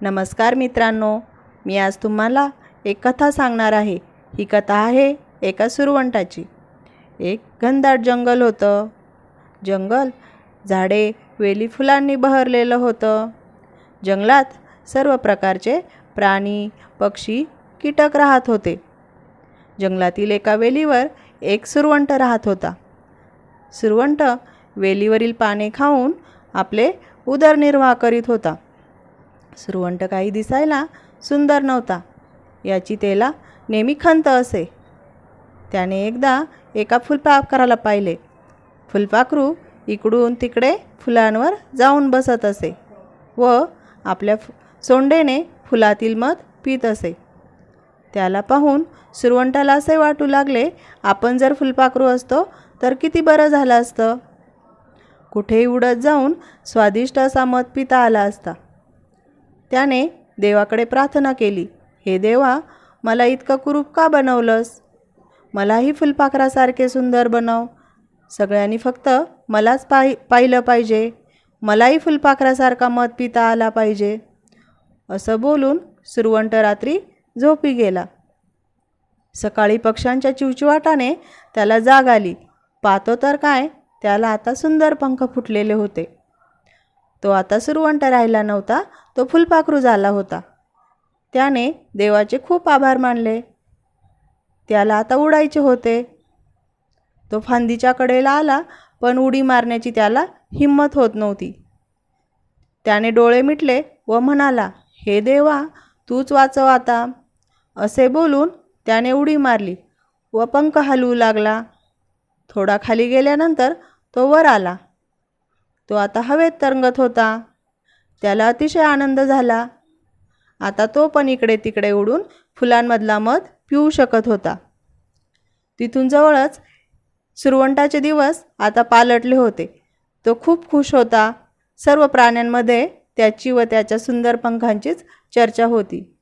नमस्कार मित्रांनो मी आज तुम्हाला एक कथा सांगणार आहे. ही कथा आहे एका सुरवंटाची. एक घनदाट जंगल होतं. जंगल झाडे वेली फुलांनी बहरलेलं होतं. जंगलात सर्व प्रकारचे प्राणी पक्षी कीटक राहत होते. जंगलातील एका वेलीवर एक सुरवंट राहत होता. सुरवंट वेलीवरील पाने खाऊन आपले उदरनिर्वाह करीत होता. सुरवंट काही दिसायला सुंदर नव्हता. याची त्याला नेहमी खंत असे. त्याने एकदा एका फुलपाखराला पाहिले. फुलपाखरू इकडून तिकडे फुलांवर जाऊन बसत असे व आपल्या फु सोंडेने फुलातील मध पित असे. त्याला पाहून सुरवंटाला असे वाटू लागले आपण जर फुलपाखरू असतो तर किती बरं झालं असतं. कुठेही उडत जाऊन स्वादिष्ट असा मध पिता आला असता. त्याने देवाकडे प्रार्थना केली हे देवा मला इतकं कुरूप का बनवलंस? मलाही फुलपाखरासारखे सुंदर बनव. सगळ्यांनी फक्त मलाच पाहि पाहिलं पाहिजे. मलाही फुलपाखरासारखा मत पिता आला पाहिजे. असं बोलून सुरवंट रात्री झोपी गेला. सकाळी पक्ष्यांच्या चिवचिवाटाने त्याला जाग आली. पाहतो तर काय त्याला आता सुंदर पंख फुटलेले होते. तो आता सुरवंट राहिला नव्हता तो फुलपाखरू झाला होता. त्याने देवाचे खूप आभार मानले. त्याला आता उडायचे होते. तो फांदीच्या कडेला आला पण उडी मारण्याची त्याला हिंमत होत नव्हती. त्याने डोळे मिटले व म्हणाला हे देवा तूच वाचव आता. असे बोलून त्याने उडी मारली व पंख हलवू लागला. थोडा खाली गेल्यानंतर तो वर आला. तो आता हवेत तरंगत होता. त्याला अतिशय आनंद झाला. आता तो पण इकडे तिकडे उडून फुलांमधला मध पिऊ शकत होता. तिथून जवळच सुरवंटाचे दिवस आता पालटले होते. तो खूप खुश होता. सर्व प्राण्यांमध्ये त्याची व त्याच्या सुंदर पंखांचीच चर्चा होती.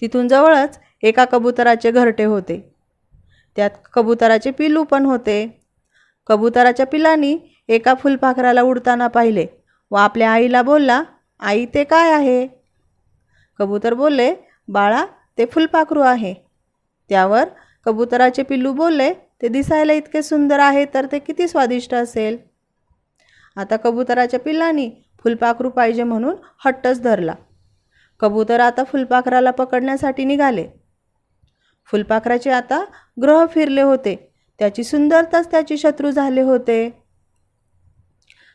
तिथून जवळच एका कबुतराचे घरटे होते. त्यात कबुतराचे पिल्लू पण होते. कबुतराच्या पिलांनी एका फुलपाखराला उडताना पाहिले. व आपल्या आईला बोलला आई ते काय आहे? कबूतर बोलले बाळा ते फुलपाखरू आहे. त्यावर कबुतराचे पिल्लू बोलले ते दिसायला इतके सुंदर आहे तर ते किती स्वादिष्ट असेल. आता कबुतराच्या पिल्लांनी फुलपाखरू पाहिजे म्हणून हट्टच धरला. कबूतर आता फुलपाखराला पकडण्यासाठी निघाले. फुलपाखराचे आता ग्रह फिरले होते. त्याची सुंदरताच त्याची शत्रू झाले होते.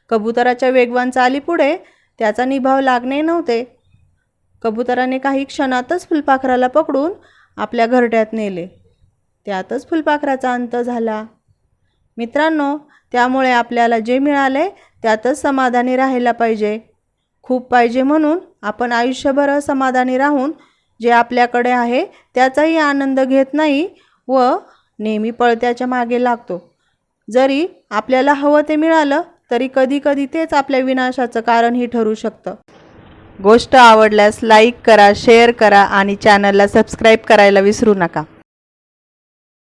कबुतराच्या वेगवान चालीपुढे त्याचा निभाव लागणे नव्हते. कबुतराने काही क्षणातच फुलपाखराला पकडून आपल्या घरट्यात नेले. त्यातच फुलपाखराचा अंत झाला. मित्रांनो त्यामुळे आपल्याला जे मिळाले त्यातच समाधानी राहायला पाहिजे. खूप पाहिजे म्हणून आपण आयुष्यभर समाधानी राहून जे आपल्याकडे आहे त्याचाही आनंद घेत नाही व नेहमी पळत्याच्या मागे लागतो. जरी आपल्याला हवं ते मिळालं तरी कधी कधी तेच आपल्या विनाशाचं कारणही ठरू शकतं. गोष्ट आवडल्यास लाईक करा शेअर करा आणि चॅनलला सबस्क्राईब करायला विसरू नका.